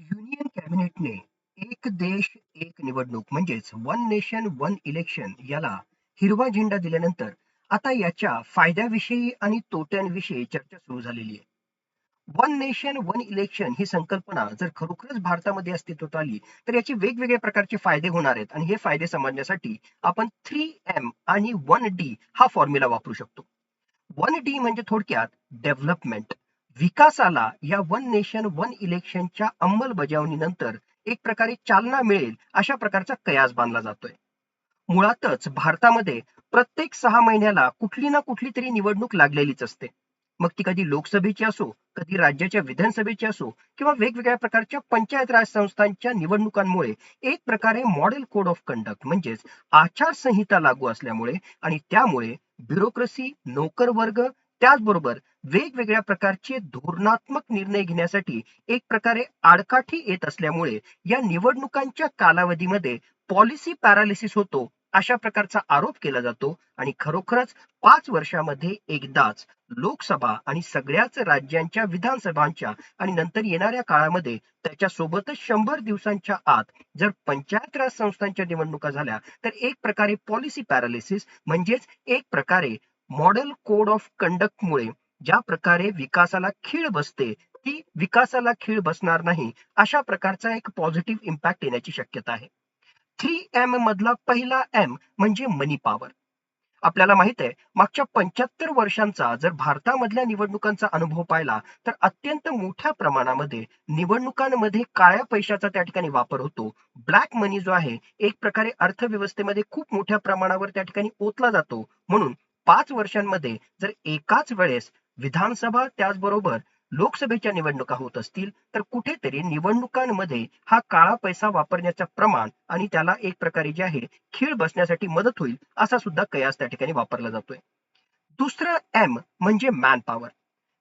Union कॅबिनेटने एक देश एक निवडणूक म्हणजेच वन नेशन वन इलेक्शन याला हिरवा झेंडा दिल्यानंतर आता याच्या फायद्याविषयी आणि तोट्यांविषयी चर्चा सुरू झालेली आहे. वन नेशन वन इलेक्शन ही संकल्पना जर खरोखरच भारतामध्ये अस्तित्वात आली तर याचे वेगवेगळ्या प्रकारचे फायदे होणार आहेत. आणि हे फायदे समजण्यासाठी आपण थ्री एम आणि वन डी हा फॉर्म्युला वापरू शकतो. वन डी म्हणजे थोडक्यात डेव्हलपमेंट विकासाला या वन नेशन वन इलेक्शनच्या अंमलबजावणीनंतर एक प्रकारे चालना मिळेल अशा प्रकारचा कयास बांधला जातोय. मुळातच भारतामध्ये प्रत्येक सहा महिन्याला कुठली ना कुठली तरी निवडणूक लागलेलीच असते. मग ती कधी लोकसभेची असो कधी राज्याच्या विधानसभेची असो किंवा वेगवेगळ्या प्रकारच्या पंचायत राज संस्थांच्या निवडणुकांमुळे एक प्रकारे मॉडेल कोड ऑफ कंडक्ट म्हणजेच आचारसंहिता लागू असल्यामुळे आणि त्यामुळे ब्युरोक्रेसी नोकर वर्ग त्याचबरोबर वेगवेगळ्या प्रकारचे धोरणात्मक निर्णय घेण्यासाठी एक प्रकारे आडकाठी येत असल्यामुळे या निवडणुकांच्या कालावधीमध्ये पॉलिसी पॅरालिसिस होतो अशा प्रकारचा आरोप केला जातो आणि खरोखरच पाच वर्षामध्ये एकदाच लोकसभा आणि सगळ्याच राज्यांच्या विधानसभांच्या आणि नंतर येणाऱ्या काळामध्ये त्याच्यासोबतच शंभर दिवसांच्या आत जर पंचायत राज संस्थांच्या निवडणुका झाल्या तर एक प्रकारे पॉलिसी पॅरालिसिस म्हणजेच एक प्रकारे मॉडेल कोड ऑफ कंडक्टमुळे ज्या प्रकारे विकासाला खीळ बसते ती विकासाला खीळ बसणार नाही अशा प्रकारचा एक पॉझिटिव्ह इम्पॅक्ट येण्याची शक्यता आहे. थ्री एम मधला पहिला एम म्हणजे मनी पॉवर आपल्याला माहीत आहे मागच्या पंच्याहत्तर वर्षांचा जर भारतामधल्या निवडणुकांचा अनुभव पाहिला तर अत्यंत मोठ्या प्रमाणामध्ये निवडणुकांमध्ये काळ्या पैशाचा त्या ठिकाणी वापर होतो. ब्लॅक मनी जो आहे एक प्रकारे अर्थव्यवस्थेमध्ये खूप मोठ्या प्रमाणावर त्या ठिकाणी ओतला जातो. म्हणून पाच वर्षांमध्ये जर एकाच वेळेस विधानसभा त्याचबरोबर लोकसभेच्या निवडणुका होत असतील तर कुठेतरी निवडणुकांमध्ये हा काळा पैसा वापरण्याचं प्रमाण आणि त्याला एक प्रकारे जे आहे खीळ बसण्यासाठी मदत होईल असा सुद्धा कयास त्या ठिकाणी वापरला जातोय. दुसरं एम म्हणजे मॅन पॉवर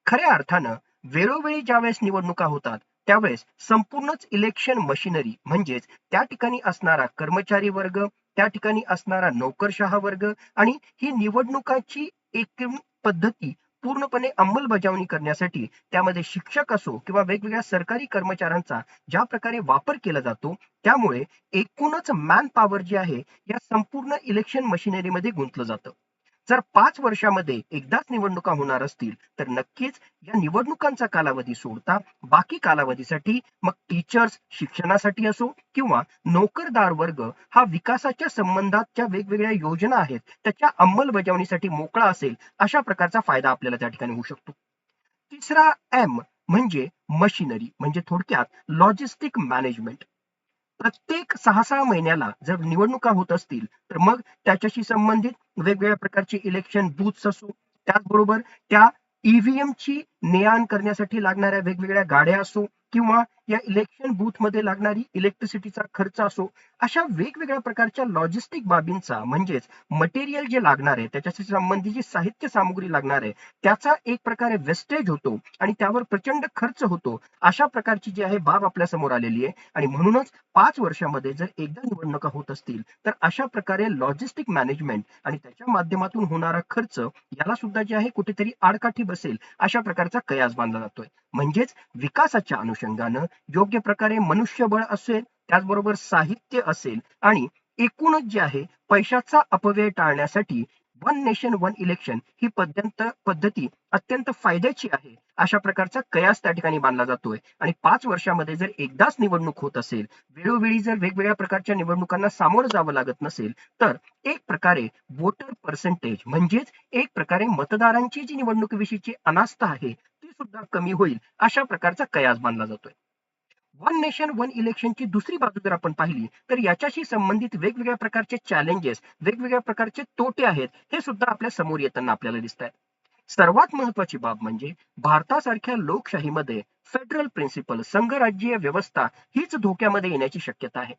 खऱ्या अर्थानं वेळोवेळी ज्यावेळेस निवडणुका होतात त्यावेळेस संपूर्णच इलेक्शन मशिनरी म्हणजेच त्या ठिकाणी असणारा कर्मचारी वर्ग त्या ठिकाणी असणारा नोकरशहा वर्ग आणि ही निवडणुकाची एक पद्धती पूर्णपणे अंमलबजावणी करण्यासाठी त्यामध्ये शिक्षक असो किंवा वेगवेगळ्या सरकारी कर्मचाऱ्यांचा ज्या प्रकारे वापर केला जातो त्यामुळे एकूणच मॅन पॉवर जी आहे या संपूर्ण इलेक्शन मशिनरीमध्ये गुंतलं जातं. जर पाच वर्षामध्ये एकदाच निवडणुका होणार असतील तर नक्कीच या निवडणुकांचा कालावधी सोडता बाकी कालावधीसाठी मग टीचर्स शिक्षणासाठी असो किंवा नोकरदार वर्ग हा विकासाच्या संबंधात वेगवेगळ्या योजना आहेत त्याच्या अंमलबजावणीसाठी मोकळा असेल अशा प्रकारचा फायदा आपल्याला त्या ठिकाणी होऊ शकतो. तिसरा एम म्हणजे मशिनरी म्हणजे थोडक्यात लॉजिस्टिक मॅनेजमेंट प्रत्येक सहा सहा महिन्याला जर निवडणुका होत असतील तर मग त्याच्याशी संबंधित वेगवेगळ्या प्रकारचे इलेक्शन बूथ्स असो त्याचबरोबर त्या ईव्हीएम ची ने आण करण्यासाठी लागणाऱ्या वेगवेगळ्या गाड्या असो किंवा या इलेक्शन बूथमध्ये लागणारी इलेक्ट्रिसिटीचा खर्च असो अशा वेगवेगळ्या प्रकारच्या लॉजिस्टिक बाबींचा म्हणजेच मटेरियल जे लागणार आहे त्याच्याशी संबंधित जी साहित्य सामुग्री लागणार आहे त्याचा एक प्रकारे वेस्टेज होतो आणि त्यावर प्रचंड खर्च होतो. अशा प्रकारची जी आहे बाब आपल्यासमोर आलेली आहे. आणि म्हणूनच पाच वर्षामध्ये जर एकदा निवडणुका होत असतील तर अशा प्रकारे लॉजिस्टिक मॅनेजमेंट आणि त्याच्या माध्यमातून होणारा खर्च याला सुद्धा जे आहे कुठेतरी आडकाठी बसेल अशा प्रकारचा कयास बांधला जातोय. म्हणजेच विकासाच्या अनुषंगानं योग्य प्रकारे मनुष्यबळ असेल त्याचबरोबर साहित्य असेल आणि एकूणच जे आहे पैशाचा अपव्यय टाळण्यासाठी वन नेशन वन इलेक्शन ही पद्धत पद्धती अत्यंत फायद्याची आहे अशा प्रकारचा कयास त्या ठिकाणी बांधला जातोय. आणि पाच वर्षामध्ये जर एकदाच निवडणूक होत असेल वेळोवेळी जर वेगवेगळ्या प्रकारच्या निवडणुकांना सामोरं जावं लागत नसेल तर एक प्रकारे वोटर पर्सेंटेज म्हणजेच एक प्रकारे मतदारांची जी निवडणुकीविषयीची अनास्था आहे ती सुद्धा कमी होईल अशा प्रकारचा कयास बांधला जातोय. वन नेशन वन इलेक्शनची दुसरी बाजू जर आपण पाहिली तर याच्याशी संबंधित वेगवेगळ्या प्रकारचे चॅलेंजेस वेगवेगळ्या प्रकारचे तोटे आहेत हे सुद्धा आपल्यासमोर येताना आपल्याला दिसत आहेत सर्वात महत्वाची बाब म्हणजे भारतासारख्या लोकशाहीमध्ये फेडरल प्रिन्सिपल संघराज्यीय व्यवस्था हीच धोक्यामध्ये येण्याची शक्यता आहे.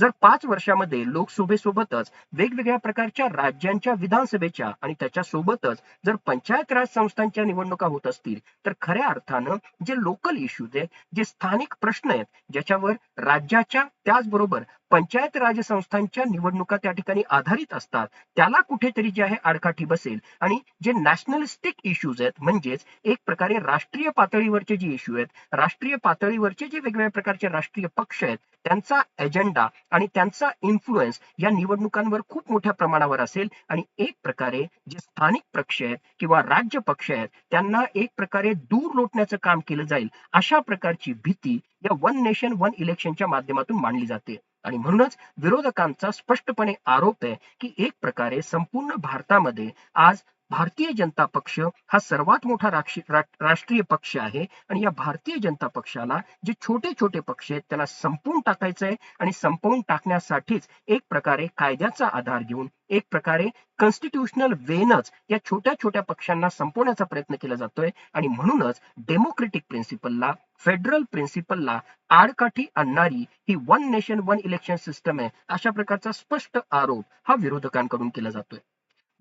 जर पाच वर्षामध्ये लोकसभेसोबतच वेगवेगळ्या प्रकारच्या राज्यांच्या विधानसभेच्या आणि त्याच्या सोबतच जर पंचायत राज संस्थांच्या निवडणुका होत असतील तर खऱ्या अर्थानं जे लोकल इश्यूज आहेत जे स्थानिक प्रश्न आहेत ज्याच्यावर राज्याच्या त्याचबरोबर पंचायत राज संस्थांच्या निवडणुका त्या ठिकाणी आधारित असतात. त्याला कुठेतरी जे आहे आडकाठी बसेल. आणि जे नॅशनलिस्टिक इश्यूज आहेत म्हणजेच एक प्रकारे राष्ट्रीय पातळीवरचे जे इश्यू आहेत राष्ट्रीय पातळीवरचे जे वेगवेगळ्या प्रकारचे राष्ट्रीय पक्ष आहेत त्यांचा एजेंडा आणि त्यांचा इन्फ्लुएन्स या निवडणुकांवर खूप मोठ्या प्रमाणावर असेल. आणि एक प्रकारे जे स्थानिक पक्ष आहेत किंवा राज्य पक्ष आहेत त्यांना एक प्रकारे दूर लोटण्याचं काम केलं जाईल अशा प्रकारची भीती या वन नेशन वन इलेक्शनच्या माध्यमातून मांडली जाते. आणि म्हणूनच विरोधकांचा स्पष्टपणे आरोप आहे की एक प्रकारे संपूर्ण भारतामध्ये आज भारतीय जनता पक्ष हा सर्वात मोठा राष्ट्रीय पक्ष आहे आणि या भारतीय जनता पक्षाला जे छोटे छोटे पक्ष आहेत त्याला संपवून टाकायचं आहे आणि संपवून टाकण्यासाठीच एक प्रकारे कायद्याचा आधार घेऊन एक प्रकारे कॉन्स्टिट्युशनल वेनच या छोट्या छोट्या पक्षांना संपवण्याचा प्रयत्न केला जातोय आणि म्हणूनच डेमोक्रेटिक प्रिन्सिपलला फेडरल प्रिन्सिपलला आडकाठी आणणारी ही one nation one election system आहे अशा प्रकारचा स्पष्ट आरोप हा विरोधकांकडून केला जातोय.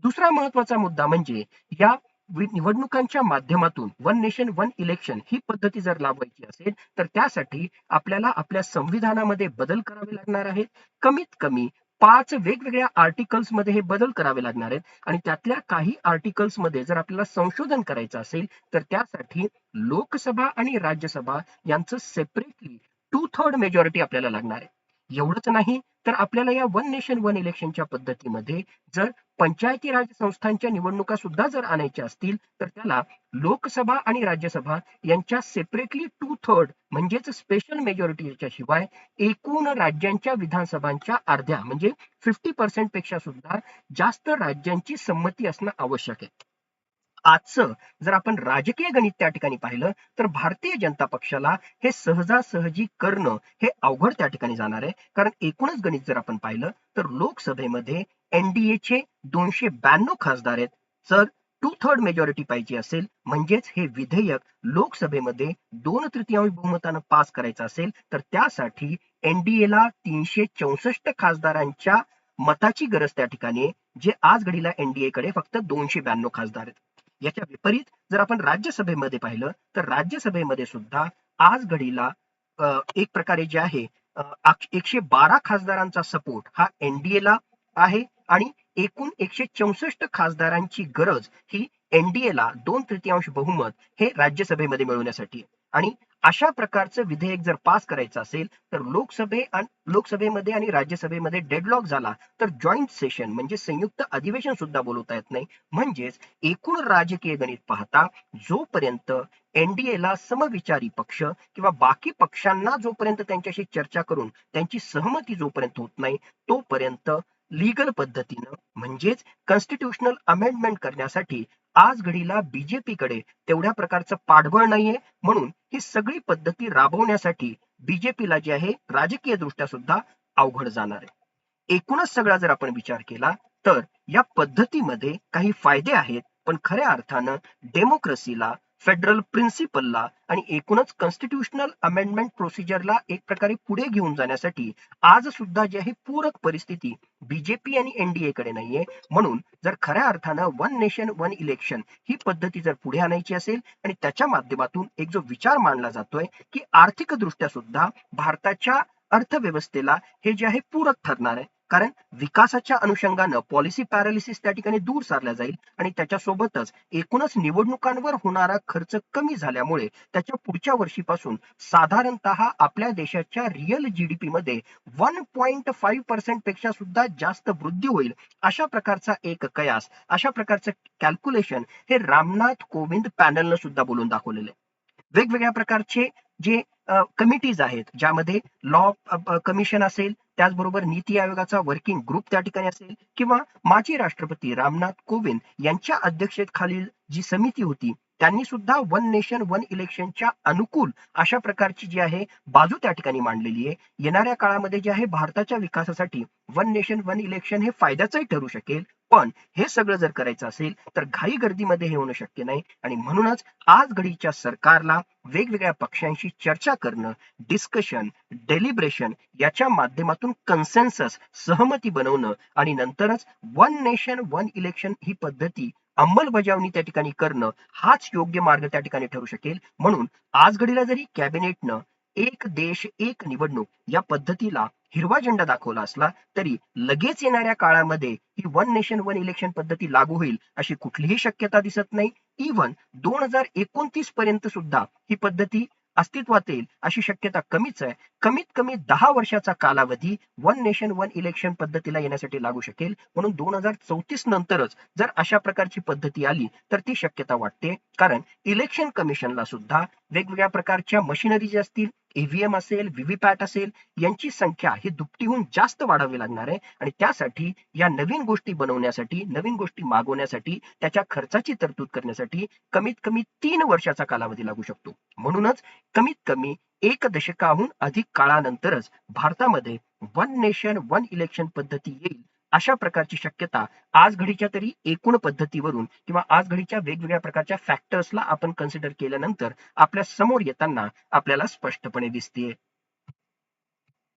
दुसरा महत्त्वाचा मुद्दा म्हणजे या निवडणुकांच्या माध्यमातून वन नेशन वन इलेक्शन ही पद्धती जर लाभवायची असेल तर त्यासाठी आपल्याला आपल्या संविधानामध्ये बदल करावे लागणार आहेत. कमीत कमी पाच वेगवेगळ्या आर्टिकल्समध्ये हे बदल करावे लागणार आहेत. आणि त्यातल्या काही आर्टिकल्समध्ये जर आपल्याला संशोधन करायचं असेल तर त्यासाठी लोकसभा आणि राज्यसभा यांचं सेपरेटली टू थर्ड मेजॉरिटी आपल्याला लागणार आहे. एवढंच नाही तर आपल्याला या वन नेशन वन इलेक्शनच्या पद्धतीमध्ये जर पंचायती राज संस्थांच्या निवडणुका सुद्धा जर आणायच्या असतील तर त्याला लोकसभा आणि राज्यसभा यांच्या सेपरेटली टू थर्ड म्हणजेच स्पेशल मेजॉरिटीच्या शिवाय एकूण राज्यांच्या विधानसभांच्या अर्ध्या म्हणजे फिफ्टी पर्सेंटपेक्षा सुद्धा जास्त राज्यांची संमती असणं आवश्यक आहे. आजचं जर आपण राजकीय गणित त्या ठिकाणी पाहिलं तर भारतीय जनता पक्षाला हे सहजासहजी करणं हे अवघड त्या ठिकाणी जाणार आहे. कारण एकूणच गणित जर आपण पाहिलं तर लोकसभेमध्ये एनडीएचे दोनशे ब्याण्णव खासदार आहेत. जर टू थर्ड मेजॉरिटी पाहिजे असेल म्हणजेच हे विधेयक लोकसभेमध्ये दोन तृतीयांश बहुमतानं पास करायचं असेल तर त्यासाठी एनडीएला तीनशे चौसष्ट खासदारांच्या मताची गरज त्या ठिकाणी जे आज घडीला एनडीए कडे फक्त दोनशे ब्याण्णव खासदार आहेत. याच्या विपरीत जर आपण राज्यसभेमध्ये पाहिलं तर राज्यसभेमध्ये सुद्धा आज घडीला एक प्रकारे जे आहे एकशे बारा खासदारांचा सपोर्ट हा एनडीए ला आहे आणि एकूण एकशे चौसष्ट खासदारांची गरज ही एनडीए ला दोन तृतीयांश बहुमत हे राज्यसभेमध्ये मिळवण्यासाठी आणि अशा प्रकारचं विधेयक जर पास करायचं असेल तर लोकसभे लोकसभेमध्ये आणि राज्यसभेमध्ये डेडलॉक झाला तर जॉईंट सेशन म्हणजे संयुक्त अधिवेशन सुद्धा बोलवता येत नाही. म्हणजेच एकूण राजकीय गणित पाहता जोपर्यंत एनडीएला समविचारी पक्ष किंवा बाकी पक्षांना जोपर्यंत त्यांच्याशी चर्चा करून त्यांची सहमती जोपर्यंत होत नाही तोपर्यंत लीगल पद्धतीनं म्हणजेच कॉन्स्टिट्युशनल अमेंडमेंट करण्यासाठी आज घडीला बीजेपीकडे तेवढ्या प्रकारचं पाठबळ नाहीये म्हणून ही सगळी पद्धती राबवण्यासाठी बीजेपीला जे आहे राजकीय दृष्ट्या सुद्धा अवघड जाणार आहे. एकूणच सगळा जर आपण विचार केला तर या पद्धतीमध्ये काही फायदे आहेत पण खऱ्या अर्थानं डेमोक्रेसीला फेडरल प्रिन्सिपलला आणि एकूणच कॉन्स्टिट्युशनल अमेंडमेंट प्रोसिजरला एक प्रकारे पुढे घेऊन जाण्यासाठी आज सुद्धा जी आहे पूरक परिस्थिती बीजेपी आणि एनडीए कडे नाहीये. म्हणून जर खऱ्या अर्थानं वन नेशन वन इलेक्शन ही पद्धती जर पुढे आणायची असेल आणि त्याच्या माध्यमातून एक जो विचार मांडला जातोय की आर्थिक दृष्ट्या सुद्धा भारताच्या अर्थव्यवस्थेला हे जे आहे पूरक ठरणार आहे. कारण विकासाच्या अनुषंगानं पॉलिसी पॅरालिसिस त्या ठिकाणी दूर सारला जाईल आणि त्याच्यासोबतच एकूणच निवडणुकांवर होणारा खर्च कमी झाल्यामुळे त्याच्या पुढच्या वर्षीपासून साधारणतः आपल्या देशाच्या रिअल जीडीपी मध्ये वन पॉईंट फाईव्ह पर्सेंटपेक्षा सुद्धा जास्त वृद्धी होईल अशा प्रकारचा एक कयास अशा प्रकारचं कॅल्क्युलेशन हे रामनाथ कोविंद पॅनलनं सुद्धा बोलून दाखवलेलं आहे. वेगवेगळ्या प्रकारचे जे कमिटीज आहेत ज्यामध्ये लॉ कमिशन असेल त्याचबरोबर नीती आयोगाचा वर्किंग ग्रुप त्या ठिकाणी असेल किंवा माजी राष्ट्रपती रामनाथ कोविंद यांच्या अध्यक्षतेखालील जी समिती होती त्यांनी सुद्धा वन नेशन वन इलेक्शनच्या अनुकूल अशा प्रकारची जी आहे बाजू त्या ठिकाणी मांडलेली आहे. येणाऱ्या काळामध्ये जे आहे भारताच्या विकासासाठी वन नेशन वन इलेक्शन हे फायद्याचंही ठरू शकेल. पण हे सगळं जर करायचं असेल तर घाई गर्दीमध्ये हे होणं शक्य नाही. आणि म्हणूनच आज घडीच्या सरकारला वेगवेगळ्या पक्षांशी चर्चा करणं डिस्कशन डेलिब्रेशन याच्या माध्यमातून कन्सेन्सस सहमती बनवणं आणि नंतरच वन नेशन वन इलेक्शन ही पद्धती अंमलबजावणी त्या ठिकाणी करणं हाच योग्य मार्ग त्या ठिकाणी ठरू शकेल. म्हणून आज घडीला जरी कॅबिनेटनं एक देश एक निवडणूक या पद्धतीला हिरवा झेंडा दाखवला असला तरी लगेच येणाऱ्या काळामध्ये ही वन नेशन वन इलेक्शन पद्धती लागू होईल अशी कुठलीही शक्यता दिसत नाही. इव्हन दोन हजार एकोणतीस पर्यंत सुद्धा ही पद्धती अस्तित्वात येईल अशी शक्यता कमीच आहे. कमीत कमी दहा वर्षाचा कालावधी वन नेशन वन इलेक्शन पद्धतीला येण्यासाठी लागू शकेल. म्हणून दोन हजार चौतीस नंतरच जर अशा प्रकारची पद्धती आली तर ती शक्यता वाटते. कारण इलेक्शन कमिशनला सुद्धा वेगवेगळ्या प्रकारच्या मशिनरी ज्या असतील ईव्हीएम असेल व्हीव्हीपॅट असेल यांची संख्या ही दुपटीहून जास्त वाढावी लागणार आहे. आणि त्यासाठी या नवीन गोष्टी बनवण्यासाठी नवीन गोष्टी मागवण्यासाठी त्याच्या खर्चाची तरतूद करण्यासाठी कमीत कमी तीन वर्षाचा कालावधी लागू शकतो. म्हणूनच कमीत कमी एक दशकाहून अधिक काळानंतरच भारतामध्ये वन नेशन वन इलेक्शन पद्धती येईल. अशा प्रकारची शक्यता आज घडीच्या तरी एकूण पद्धतीवरून किंवा आज घडीच्या वेगवेगळ्या प्रकारच्या फॅक्टर्सला आपण कन्सिडर केल्यानंतर आपल्यासमोर येताना आपल्याला स्पष्टपणे दिसते